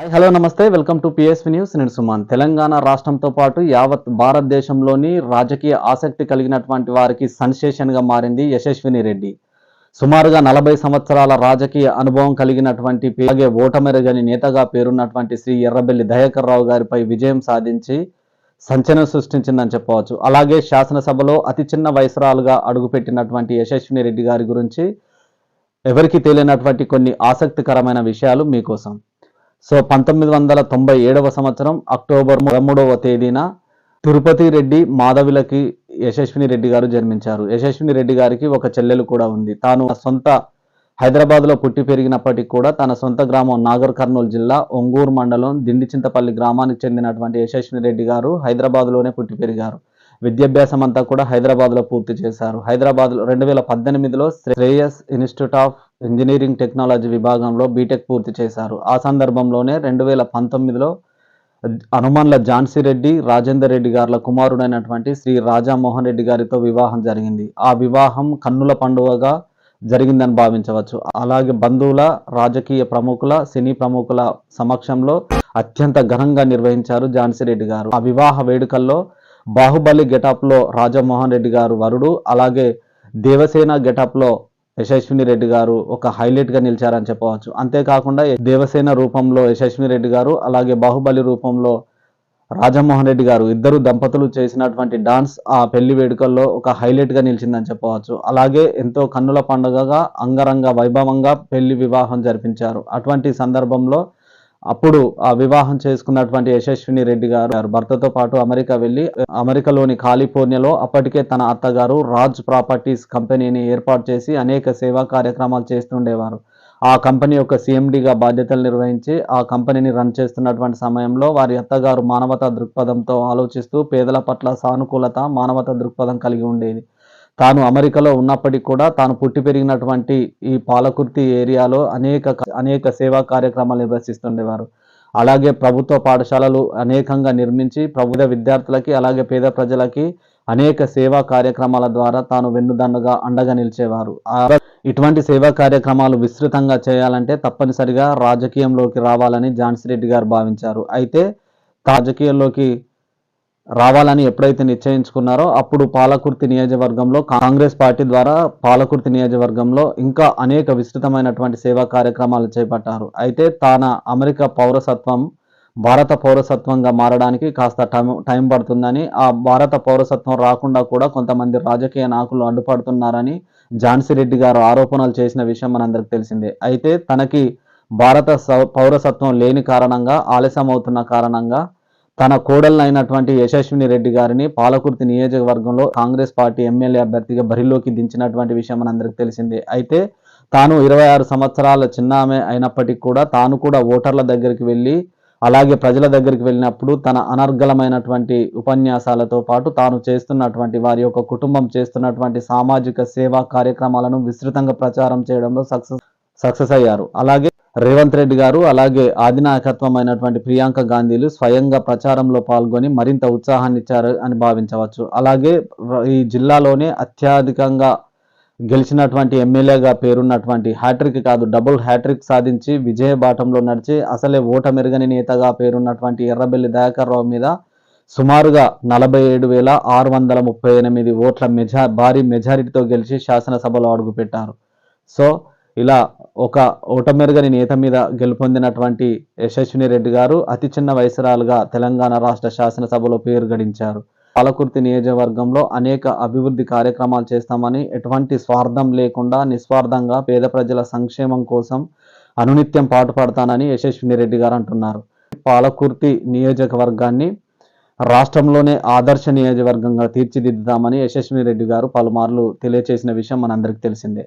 Hi hello నమస్తే. Welcome to PSV news నేను సుమాన్ తెలంగాణ రాష్ట్రంతో పాటు యావత్ భారతదేశంలోని రాజకీయ ఆసక్తి కలిగినటువంటి వారికి సన్సేషన్గా మారింది యశస్విని రెడ్డి. సుమారుగా నలభై సంవత్సరాల రాజకీయ అనుభవం కలిగినటువంటి అలాగే ఓటమిరగని నేతగా పేరున్నటువంటి శ్రీ ఎర్రబెల్లి దయాకర్ రావు గారిపై విజయం సాధించి సంచలనం సృష్టించిందని చెప్పవచ్చు. అలాగే శాసనసభలో అతి చిన్న వయసురాలుగా అడుగుపెట్టినటువంటి యశస్విని రెడ్డి గారి గురించి ఎవరికి తేలినటువంటి కొన్ని ఆసక్తికరమైన విషయాలు మీకోసం. సో పంతొమ్మిది వందల తొంభై ఏడవ సంవత్సరం అక్టోబర్ పదమూడవ తేదీన తిరుపతి రెడ్డి మాధవిలకి యశస్విని రెడ్డి గారు జన్మించారు. యశస్విని రెడ్డి గారికి ఒక చెల్లెలు కూడా ఉంది. తాను సొంత హైదరాబాద్లో పుట్టి పెరిగినప్పటికీ కూడా తన సొంత గ్రామం నాగర్ కర్నూలు జిల్లా ఒంగూరు మండలం దిండిచింతపల్లి గ్రామానికి చెందినటువంటి యశస్విని రెడ్డి గారు హైదరాబాద్లోనే పుట్టి పెరిగారు. విద్యాభ్యాసం అంతా కూడా హైదరాబాద్లో పూర్తి చేశారు. హైదరాబాద్లో రెండు వేల పద్దెనిమిదిలో Sreyas Institute of Engineering Technology విభాగంలో బీటెక్ పూర్తి చేశారు. ఆ సందర్భంలోనే రెండు వేల పంతొమ్మిదిలో హనుమన్ల ఝాన్సీ రెడ్డి రాజేందర్ రెడ్డి గారుల కుమారుడైనటువంటి శ్రీ రాజామోహన్ రెడ్డి గారితో వివాహం జరిగింది. ఆ వివాహం కన్నుల పండుగగా జరిగిందని భావించవచ్చు. అలాగే బంధువుల రాజకీయ ప్రముఖుల సినీ ప్రముఖుల సమక్షంలో అత్యంత ఘనంగా నిర్వహించారు ఝాన్సీ రెడ్డి గారు. ఆ వివాహ వేడుకల్లో బాహుబలి గెటప్లో రాజమోహన్ రెడ్డి గారు వరుడు అలాగే దేవసేన గెటప్లో యశస్విని రెడ్డి గారు ఒక హైలైట్గా నిలిచారని చెప్పవచ్చు. అంతేకాకుండా దేవసేన రూపంలో యశస్విని రెడ్డి గారు అలాగే బాహుబలి రూపంలో రాజమోహన్ రెడ్డి గారు ఇద్దరు దంపతులు చేసినటువంటి డాన్స్ ఆ పెళ్ళి వేడుకల్లో ఒక హైలైట్గా నిలిచిందని చెప్పవచ్చు. అలాగే ఎంతో కన్నుల పండుగగా అంగరంగ వైభవంగా పెళ్ళి వివాహం జరిపించారు. అటువంటి సందర్భంలో అప్పుడు ఆ వివాహం చేసుకున్నటువంటి యశస్విని రెడ్డి గారు భర్తతో పాటు అమెరికా వెళ్ళి అమెరికాలోని కాలిఫోర్నియాలో అప్పటికే తన అత్తగారు రాజ్ ప్రాపర్టీస్ కంపెనీని ఏర్పాటు చేసి అనేక సేవా కార్యక్రమాలు చేస్తుండేవారు. ఆ కంపెనీ యొక్క సిఎండిగా బాధ్యతలు నిర్వహించి ఆ కంపెనీని రన్ చేస్తున్నటువంటి సమయంలో వారి అత్తగారు మానవతా దృక్పథంతో ఆలోచిస్తూ పేదల పట్ల సానుకూలత మానవతా దృక్పథం కలిగి ఉండేది. తాను అమెరికాలో ఉన్నప్పటికీ కూడా తాను పుట్టి పెరిగినటువంటి ఈ పాలకుర్తి ఏరియాలో అనేక అనేక సేవా కార్యక్రమాలు నిర్వహిస్తుండేవారు. అలాగే ప్రభుత్వ పాఠశాలలు అనేకంగా నిర్మించి ప్రభుత్వ విద్యార్థులకి అలాగే పేద ప్రజలకి అనేక సేవా కార్యక్రమాల ద్వారా తాను వెన్నుదన్నుగా అండగా నిలిచేవారు. ఇటువంటి సేవా కార్యక్రమాలు విస్తృతంగా చేయాలంటే తప్పనిసరిగా రాజకీయంలోకి రావాలని ఝాన్సీ రెడ్డి గారు భావించారు. అయితే రాజకీయాల్లోకి రావాలని ఎప్పుడైతే నిశ్చయించుకున్నారో అప్పుడు పాలకుర్తి నియోజకవర్గంలో కాంగ్రెస్ పార్టీ ద్వారా పాలకుర్తి నియోజకవర్గంలో ఇంకా అనేక విస్తృతమైనటువంటి సేవా కార్యక్రమాలు చేపట్టారు. అయితే తాన అమెరికా పౌరసత్వం భారత పౌరసత్వంగా మారడానికి కాస్త టైం టైం పడుతుందని ఆ భారత పౌరసత్వం రాకుండా కూడా కొంతమంది రాజకీయ నాయకులు అడ్డుపడుతున్నారని ఝాన్సీ రెడ్డి గారు ఆరోపణలు చేసిన విషయం మనందరికి తెలిసిందే. అయితే తనకి భారత పౌరసత్వం లేని కారణంగా ఆలస్యం అవుతున్న కారణంగా తన కోడలైనటువంటి యశస్విని రెడ్డి గారిని పాలకుర్తి నియోజకవర్గంలో కాంగ్రెస్ పార్టీ ఎమ్మెల్యే అభ్యర్థిగా బరిలోకి దించినటువంటి విషయం మనందరికి తెలిసిందే. అయితే తాను ఇరవై ఆరు సంవత్సరాల చిన్న ఆమె అయినప్పటికీ కూడా తాను కూడా ఓటర్ల దగ్గరికి వెళ్ళి అలాగే ప్రజల దగ్గరికి వెళ్ళినప్పుడు తన అనర్గళమైనటువంటి ఉపన్యాసాలతో పాటు తాను చేస్తున్నటువంటి వారి యొక్క కుటుంబం చేస్తున్నటువంటి సామాజిక సేవా కార్యక్రమాలను విస్తృతంగా ప్రచారం చేయడంలో సక్సెస్ సక్సెస్ అయ్యారు. అలాగే రేవంత్ రెడ్డి గారు అలాగే ఆదినాయకత్వం అయినటువంటి ప్రియాంక గాంధీలు స్వయంగా ప్రచారంలో పాల్గొని మరింత ఉత్సాహాన్ని ఇచ్చారు అని భావించవచ్చు. అలాగే ఈ జిల్లాలోనే అత్యధికంగా గెలిచినటువంటి ఎమ్మెల్యేగా పేరున్నటువంటి హ్యాట్రిక్ కాదు డబుల్ హ్యాట్రిక్ సాధించి విజయ బాటంలో నడిచి అసలే ఓటమెరుగని నేతగా పేరున్నటువంటి ఎర్రబెల్లి దయాకర్ రావు మీద సుమారుగా నలభై ఏడు వేల ఆరు వందల ముప్పై ఎనిమిది ఓట్ల మెజా భారీ మెజారిటీతో గెలిచి శాసనసభలో అడుగుపెట్టారు. సో ఇలా ఒక ఓటమెరుగని నేత మీద గెలుపొందినటువంటి యశస్విని రెడ్డి గారు అతి చిన్న వయసురాలుగా తెలంగాణ రాష్ట్ర శాసనసభలో పేరు గడించారు. పాలకుర్తి నియోజకవర్గంలో అనేక అభివృద్ధి కార్యక్రమాలు చేస్తామని ఎటువంటి స్వార్థం లేకుండా నిస్వార్థంగా పేద ప్రజల సంక్షేమం కోసం అనునిత్యం పాటుపడతానని యశస్విని రెడ్డి గారు అంటున్నారు. పాలకుర్తి నియోజకవర్గాన్ని రాష్ట్రంలోనే ఆదర్శ నియోజకవర్గంగా తీర్చిదిద్దుతామని యశస్విని రెడ్డి గారు పలుమార్లు తెలియచేసిన విషయం మనందరికీ తెలిసిందే.